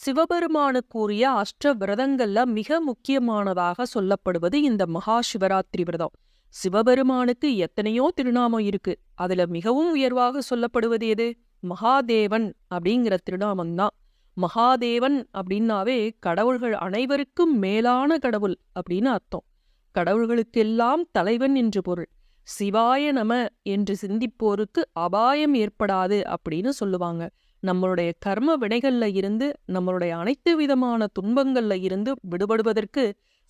சிவபெருமானுக்குரிய அஷ்ட விரதங்கள்ல மிக முக்கியமானதாக சொல்லப்படுவது இந்த மகா சிவராத்திரி விரதம். சிவபெருமானுக்கு எத்தனையோ திருநாமம் இருக்கு. அதுல மிகவும் உயர்வாக சொல்லப்படுவது எது? மகாதேவன் அப்படிங்கிற திருநாமம் தான் மகாதேவன் அப்படின்னாவே கடவுள்கள் அனைவருக்கும் மேலான கடவுள் அப்படின்னு அர்த்தம். கடவுள்களுக்கெல்லாம் தலைவன் என்று பொருள். சிவாய நம என்று சிந்திப்போருக்கு அபாயம் ஏற்படாது அப்படின்னு சொல்லுவாங்க. நம்மளுடைய கர்ம வினைகள்ல இருந்து நம்மளுடைய அனைத்து விதமான துன்பங்கள்ல இருந்து விடுபடுவதற்கு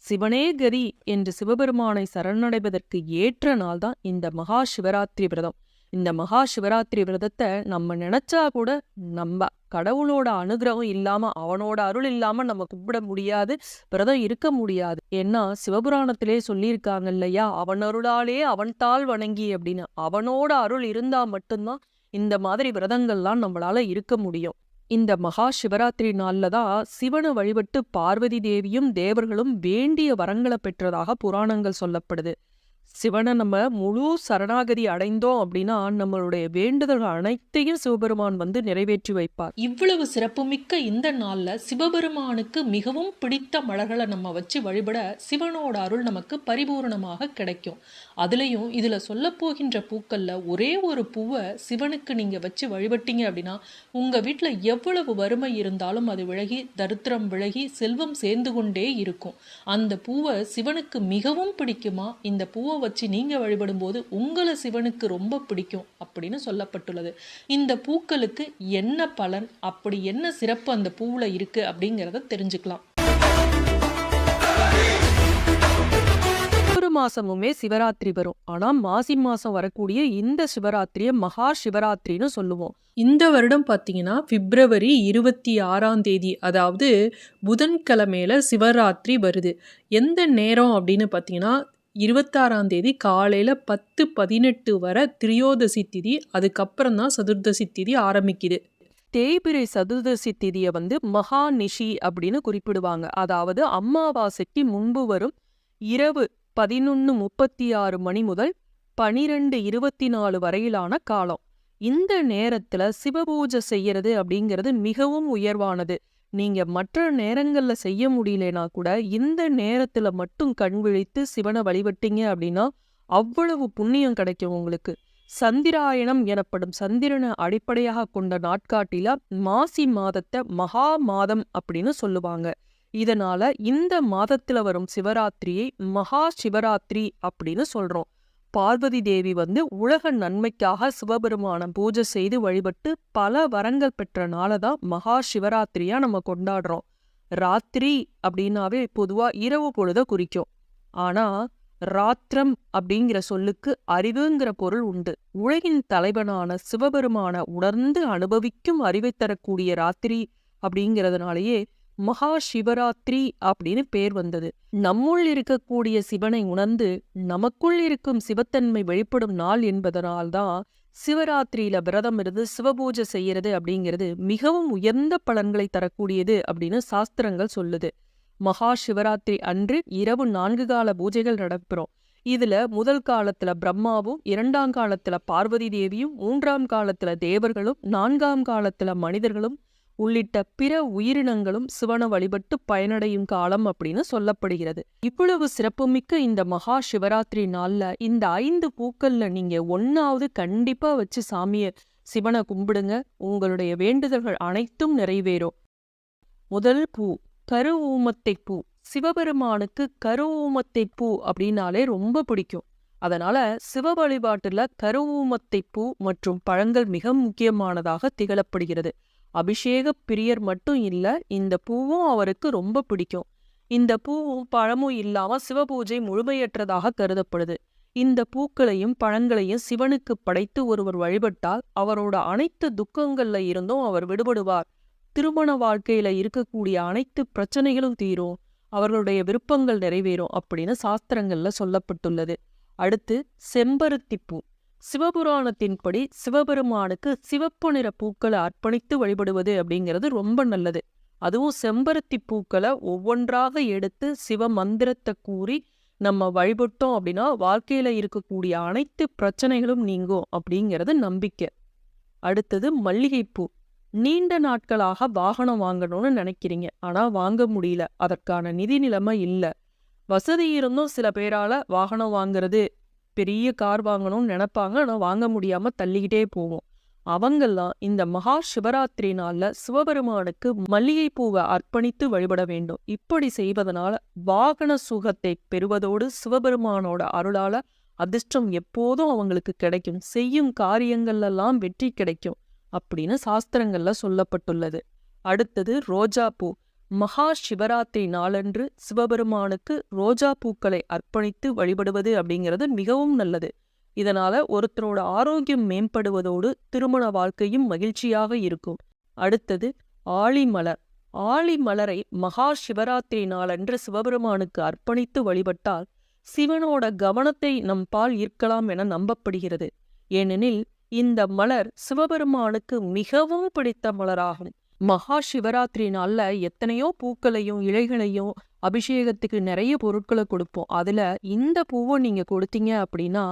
சிவனே கதி என்று சிவபெருமானை சரணடைவதற்கு ஏற்ற நாள் தான் இந்த மகா சிவராத்திரி விரதம். இந்த மகா சிவராத்திரி விரதத்தை நம்ம நினைச்சா கூட நம்ம கடவுளோட அனுகிரகம் இல்லாம அவனோட அருள் இல்லாம நம்ம கும்பிட முடியாது விரதம் இருக்க முடியாது. ஏன்னா சிவபுராணத்திலே சொல்லியிருக்காங்க இல்லையா? அவன் அருளாலே அவன் தாள் வணங்கி அப்படின்னு. அவனோட அருள் இருந்தா மட்டும்தான் இந்த மாதிரி விரதங்கள்லாம் நம்மளால இருக்க முடியும். இந்த மகா சிவராத்திரி நாள்ல தான் சிவனை வழிபட்டு பார்வதி தேவியும் தேவர்களும் வேண்டிய வரங்களை பெற்றதாக புராணங்கள் சொல்லப்படுது. சிவனை நம்ம முழு சரணாகதி அடைந்தோம் அப்படின்னா நம்மளுடைய வேண்டுதல் அனைத்தையும் சிவபெருமான் வந்து நிறைவேற்றி வைப்பார். இவ்வளவு சிறப்புமிக்க இந்த நாள்ல சிவபெருமானுக்கு மிகவும் பிடித்த மலர்களை நம்ம வச்சு வழிபட சிவனோட அருள் நமக்கு பரிபூரணமாக கிடைக்கும். அதுலயும் இதுல சொல்ல போகின்ற பூக்கள்ல ஒரே ஒரு பூவை சிவனுக்கு நீங்க வச்சு வழிபட்டீங்க அப்படின்னா உங்க வீட்டுல எவ்வளவு வறுமை இருந்தாலும் அது விலகி தரித்திரம் விலகி செல்வம் சேர்ந்து கொண்டே இருக்கும். அந்த பூவை சிவனுக்கு மிகவும் பிடிக்குமா? இந்த பூவை வச்சு நீங்க வழிபடும் போது உங்களை சிவனுக்கு ரொம்ப பிடிக்கும் அப்படின்னு சொல்லப்பட்டுள்ளது. இந்த பூக்களுக்கு என்ன பலன்? அப்படி என்ன சிறப்பு அந்த பூவுல இருக்கு அப்படிங்கிறத தெரிஞ்சுக்கலாம். ஒவ்வொரு மாசமுமே சிவராத்திரி வரும். ஆனா மாசி மாசம் வரக்கூடிய இந்த சிவராத்திரியை மகா சிவராத்திரின்னு சொல்லுவோம். இந்த வருடம் பார்த்தீங்கன்னா பிப்ரவரி இருபத்தி ஆறாம் தேதி அதாவது புதன்கிழமையில சிவராத்திரி வருது. எந்த நேரம் அப்படின்னு பார்த்தீங்கன்னா இருபத்தாறாம் தேதி காலையில் பத்து பதினெட்டு வர திரியோதசி திதி அதுக்கப்புறம் தான் சதுர்தசி திதி ஆரம்பிக்குது. தேய்பிரை சதுர்தசி திதியை வந்து மகா நிஷி அப்படின்னு குறிப்பிடுவாங்க. அதாவது அம்மாவாசைக்கு முன்பு வரும் இரவு பதினொன்று முப்பத்தி ஆறு மணி முதல் பனிரெண்டு இருபத்தி நாலு வரையிலான காலம். இந்த நேரத்துல சிவபூஜை செய்யறது அப்படிங்கிறது மிகவும் உயர்வானது. நீங்க மற்ற நேரங்கள்ல செய்ய முடியலனா கூட இந்த நேரத்துல மட்டும் கண் விழித்து சிவனை வழிபட்டீங்க அப்படின்னா அவ்வளவு புண்ணியம் கிடைக்கும் உங்களுக்கு. சந்திராயணம் எனப்படும் சந்திரனை அடிப்படையாக கொண்ட நாட்காட்டில மாசி மாதத்தை மகா மாதம் அப்படின்னு சொல்லுவாங்க. இதனால இந்த மாதத்துல வரும் சிவராத்திரியை மகா சிவராத்திரி அப்படின்னு சொல்றோம். பார்வதி தேவி வந்து உலக நன்மைக்காக சிவபெருமான பூஜை செய்து வழிபட்டு பல வரங்கள் பெற்ற நாளதான் மகா சிவராத்திரியா நம்ம கொண்டாடுறோம். ராத்திரி அப்படின்னாவே பொதுவா இரவு பொழுத குறிக்கும். ஆனா ராத்திரம் அப்படிங்கிற சொல்லுக்கு அறிவுங்கிற பொருள் உண்டு. உலகின் தலைவனான சிவபெருமான உணர்ந்து அனுபவிக்கும் அறிவை தரக்கூடிய ராத்திரி அப்படிங்கிறதுனாலேயே மகா சிவராத்திரி அப்படின்னு பேர் வந்தது. நம்முள் இருக்கக்கூடிய சிவனை உணர்ந்து நமக்குள் இருக்கும் சிவத்தன்மை வெளிப்படும் நாள் என்பதனால்தான் சிவராத்திரியில விரதம் இருந்து சிவபூஜை செய்யறது அப்படிங்கிறது மிகவும் உயர்ந்த பலன்களை தரக்கூடியது அப்படின்னு சாஸ்திரங்கள் சொல்லுது. மகா சிவராத்திரி அன்று இரவு நான்கு கால பூஜைகள் நடப்புறோம் இதுல முதல் காலத்துல பிரம்மாவும் இரண்டாம் காலத்துல பார்வதி தேவியும் மூன்றாம் காலத்துல தேவர்களும் நான்காம் காலத்துல மனிதர்களும் உள்ளிட்ட பிற உயிரினங்களும் சிவனை வழிபட்டு பயனடையும் காலம் அப்படின்னு சொல்லப்படுகிறது. இவ்வளவு சிறப்புமிக்க இந்த மகா சிவராத்திரி நாள்ல இந்த ஐந்து பூக்கள்ல நீங்க ஒன்னாவது கண்டிப்பா வச்சு சாமிய சிவனை கும்பிடுங்க. உங்களுடைய வேண்டுதல்கள் அனைத்தும் நிறைவேறும். முதல் பூ கரு ஊமத்தை பூ. சிவபெருமானுக்கு கரு ஊமத்தை பூ அப்படின்னாலே ரொம்ப பிடிக்கும். அதனால சிவ வழிபாட்டுல கருவூமத்தை பூ மற்றும் பழங்கள் மிக முக்கியமானதாக திகழப்படுகிறது. அபிஷேக பிரியர் மட்டும் இல்ல இந்த பூவும் அவருக்கு ரொம்ப பிடிக்கும். இந்த பூவும் பழமும் இல்லாம சிவபூஜை முழுமையற்றதாக கருதப்படுது. இந்த பூக்களையும் பழங்களையும் சிவனுக்கு படைத்து ஒருவர் வழிபட்டால் அவரோட அனைத்து துக்கங்கள்ல இருந்தும் அவர் விடுபடுவார். திருமண வாழ்க்கையில இருக்கக்கூடிய அனைத்து பிரச்சனைகளும் தீரும். அவர்களுடைய விருப்பங்கள் நிறைவேறும் அப்படின்னு சாஸ்திரங்கள்ல சொல்லப்பட்டுள்ளது. அடுத்து செம்பருத்தி பூ சிவபுராணத்தின்படி சிவபெருமானுக்கு சிவப்பு நிற பூக்களை அர்ப்பணித்து வழிபடுவது அப்படிங்கிறது ரொம்ப நல்லது. அதுவும் செம்பருத்தி பூக்களை ஒவ்வொன்றாக எடுத்து சிவ மந்திரத்தை கூறி நம்ம வழிபட்டோம் அப்படின்னா வாழ்க்கையில இருக்கக்கூடிய அனைத்து பிரச்சனைகளும் நீங்கும் அப்படிங்கிறது நம்பிக்கை. அடுத்தது மல்லிகைப்பூ. நீண்ட நாட்களாக வாகனம் வாங்கணும்னு நினைக்கிறீங்க. ஆனா வாங்க முடியல. அதற்கான நிதி நிலைமை இல்ல. வசதி இருந்தும் சில பேரால வாகனம் வாங்கிறது பெரிய கார் வாங்கணும்னு நினைப்பாங்க. ஆனால் வாங்க முடியாம தள்ளிக்கிட்டே போவோம். அவங்கெல்லாம் இந்த மகா சிவராத்திரி நாள்ல சிவபெருமானுக்கு மல்லிகை பூவை அர்ப்பணித்து வழிபட வேண்டும். இப்படி செய்வதனால வாகன சுகத்தை பெறுவதோடு சிவபெருமானோட அருளால அதிர்ஷ்டம் எப்போதும் அவங்களுக்கு கிடைக்கும். செய்யும் காரியங்கள்லாம் வெற்றி கிடைக்கும். அப்படின்னு சாஸ்திரங்கள்ல சொல்லப்பட்டுள்ளது. அடுத்தது ரோஜா பூ. மகா சிவராத்திரி நாளன்று சிவபெருமானுக்கு ரோஜா பூக்களை அர்ப்பணித்து வழிபடுவது அப்படிங்கிறது மிகவும் நல்லது. இதனால ஒருத்தரோட ஆரோக்கியம் மேம்படுவதோடு திருமண வாழ்க்கையும் மகிழ்ச்சியாக இருக்கும். அடுத்தது ஆழிமலர். ஆழிமலரை மகா சிவராத்திரி நாளன்று சிவபெருமானுக்கு அர்ப்பணித்து வழிபட்டால் சிவனோட கவனத்தை நம் பால் ஈர்க்கலாம் என நம்பப்படுகிறது. ஏனெனில் இந்த மலர் சிவபெருமானுக்கு மிகவும் பிடித்த மலராகும். மகா சிவராத்திரி நாள்ல எத்தனையோ பூக்களையும் இலைகளையும் அபிஷேகத்துக்கு நிறைய பொருட்களை கொடுப்போம். அதுல இந்த பூவை நீங்க கொடுத்தீங்க அப்படின்னா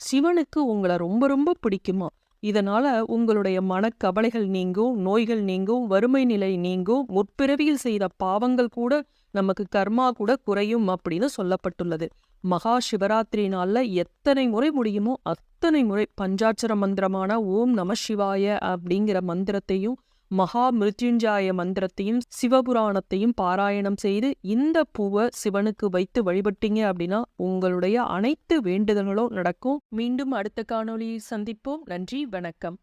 சிவனுக்கு உங்களை ரொம்ப ரொம்ப பிடிக்குமா? இதனால உங்களுடைய மனக்கவலைகள் நீங்கும் நோய்கள் நீங்கும் வறுமை நிலை நீங்கும் முற்பிறவியில் செய்த பாவங்கள் கூட நமக்கு கர்மா கூட குறையும் அப்படின்னு சொல்லப்பட்டுள்ளது. மகா சிவராத்திரி நாளில் எத்தனை முறை முடியுமோ அத்தனை முறை பஞ்சாட்சர மந்திரமான ஓம் நம சிவாய அப்படிங்கிற மந்திரத்தையும் மகா மிருத்யுஞ்சாய மந்திரத்தையும் சிவபுராணத்தையும் பாராயணம் செய்து இந்த பூவை சிவனுக்கு வைத்து வழிபட்டீங்க அப்படின்னா உங்களுடைய அனைத்து வேண்டுதல்களும் நடக்கும். மீண்டும் அடுத்த காணொளியை சந்திப்போம். நன்றி வணக்கம்.